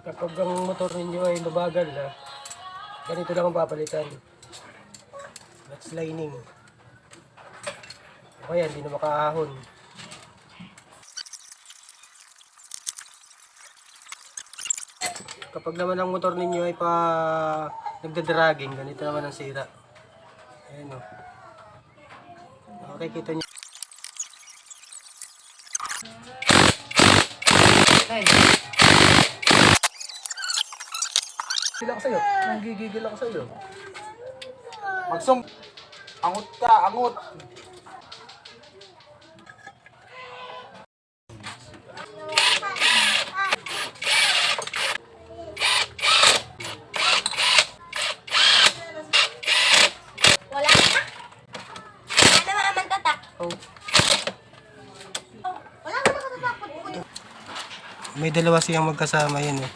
Kapag ang motor ninyo ay mabagal na, ganito lang ang papalitan. Clutch lining. O kaya, hindi na makaahon. Kapag naman ang motor ninyo ay pa nagdadragging, ganito naman ang sira. Ayan o. Makikita nyo. Gigil ako sa'yo. Nanggigigil ako sa'yo. Magsum... Angot ka, angot. Wala na. Wala naman naman tatak. Oh. May dalawa siyang magkasama yan eh.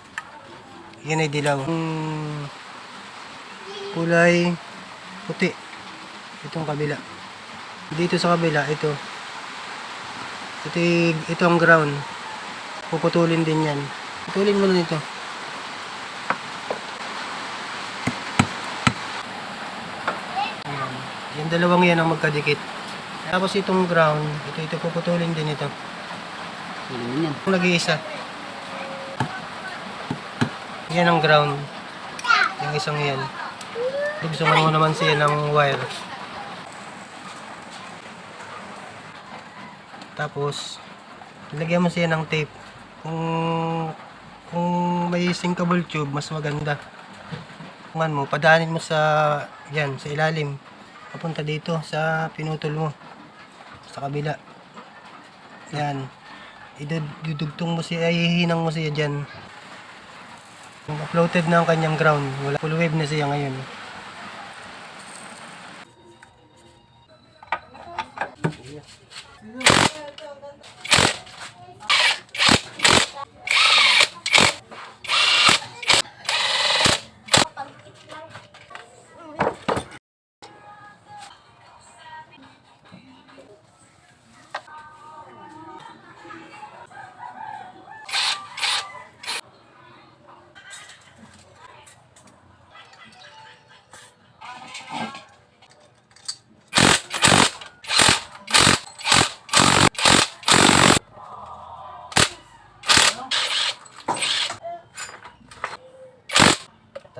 Yan ay dilaw. Hmm, kulay puti. Itong kabila. Dito sa kabila, ito. Ito, ito ang ground. Puputulin din yan. Putulin mo na nito. Ayan. Yung dalawang yan ang magkadikit. Tapos itong ground, ito, ito puputulin din ito. Kung nag-iisa. Yan ang ground. Yung isang yan. Dugsungan mo naman siya ng wire. Tapos, lagyan mo siya ng tape. Kung kung may sinkable tube, mas maganda. Kung mo, padaanin mo sa yan, sa ilalim. Papunta dito sa pinutol mo. Sa kabila. Yan. Idudugtong mo siya, ay hihinang mo siya dyan. Uploaded na ang kanyang ground. Wala full wave na siya ngayon.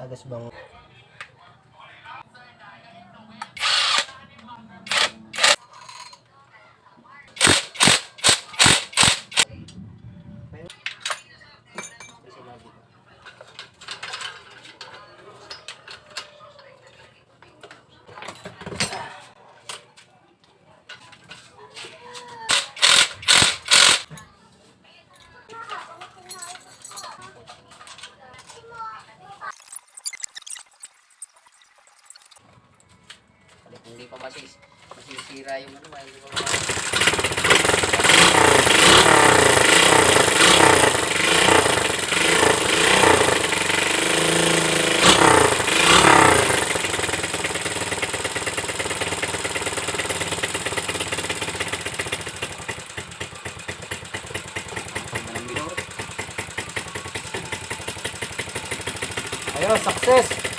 Tagas bang Hindi pa masis masisira yung ano, hindi pa Ayun, success.